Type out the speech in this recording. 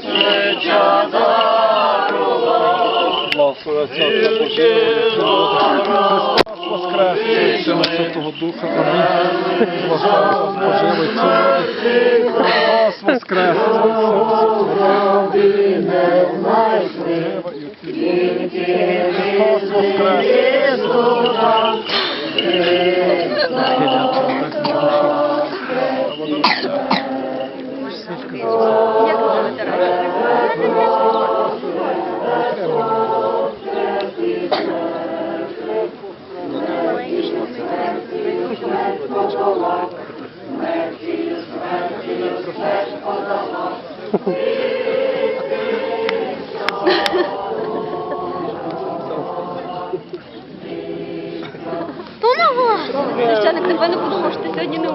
свеча дарував. Благослови Отця та Божого, Христос Воскрес, Сина Святого Духа, Амінь. Благослови Божевий Цю Христос Воскрес, Христос Воскрес. Як ви витираєте? То на вас! Священник, напевно, подумав, що ти сьогодні не